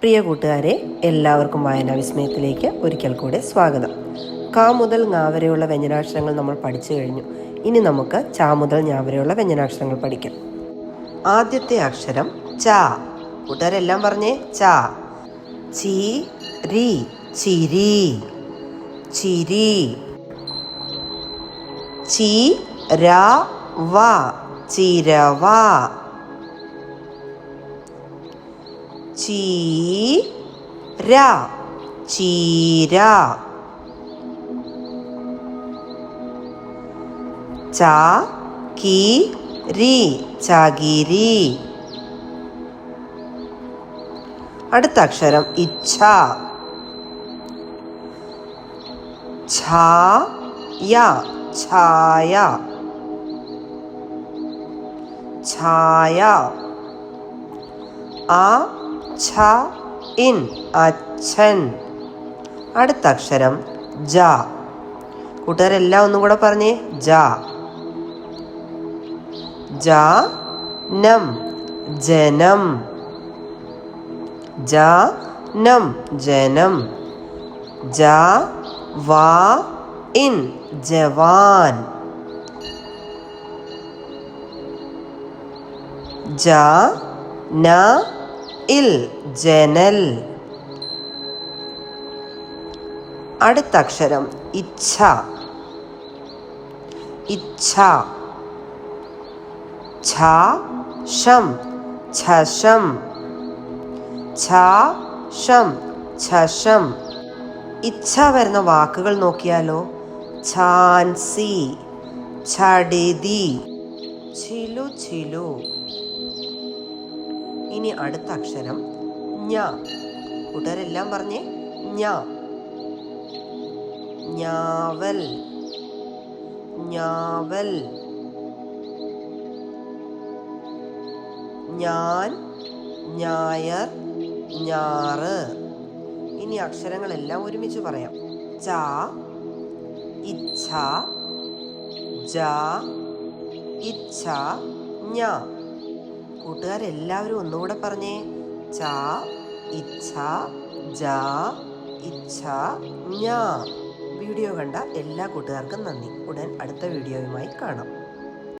പ്രിയ കൂട്ടുകാരെ എല്ലാവർക്കും വായനാ വിസ്മയത്തിലേക്ക് ഒരിക്കൽ കൂടെ സ്വാഗതം. കാ മുതൽ ങാ വരെയുള്ള വ്യഞ്ജനാക്ഷരങ്ങൾ നമ്മൾ പഠിച്ചു കഴിഞ്ഞു. ഇനി നമുക്ക് ചാ മുതൽ ഞാ വരെയുള്ള വ്യഞ്ജനാക്ഷരങ്ങൾ പഠിക്കാം. ആദ്യത്തെ അക്ഷരം ച. കൂട്ടുകാരെല്ലാം പറഞ്ഞേ ച. ചി രി ചിരി. ചിരി. ചി രാ വ ചിരവ ചീര ചീര ച കി രി ചകിരി അടുത്ത അക്ഷരം ഇച്ഛ. ഛായ ഛായ. ഛായ. ആ ഛ ഇൻ അച്ഛൻ. അടുത്ത അക്ഷരം ജ. കൂട്ടുകാരെല്ലാം ഒന്നും കൂടെ പറഞ്ഞേ ജ. ജ നം ജനം ജ നം ജനം. ജ വാ ഇൻ ജവാൻ. ജ ന ഇൽ ജനൽ. അടുത്ത അക്ഷരം ഇച്ഛ. ഇച്ഛ. ഛ ഷം ഛഷം ഛ ഷം ഇച്ഛ വരുന്ന വാക്കുകൾ നോക്കിയാലോ? ഛാൻസി ഛടിതി. ചിലു ചിലു. ഇനി അടുത്ത അക്ഷരം ഞ കൂട്ടുകാരെല്ലാം പറഞ്ഞേ ഞാവൽ ഞാവൽ ഞാൻ ഞായർ ഞാറ് ഇനി അക്ഷരങ്ങളെല്ലാം ഒരുമിച്ച് പറയാം. ച ഇച്ഛ ജ ഇച്ഛ ഞ കൂട്ടുകാരെല്ലാവരും ഒന്നുകൂടെ പറഞ്ഞേ. ച ഇച്ഛ ജ ഇച്ഛ ഞ വീഡിയോ കണ്ട എല്ലാ കൂട്ടുകാർക്കും നന്ദി. ഉടൻ അടുത്ത വീഡിയോയുമായി കാണാം.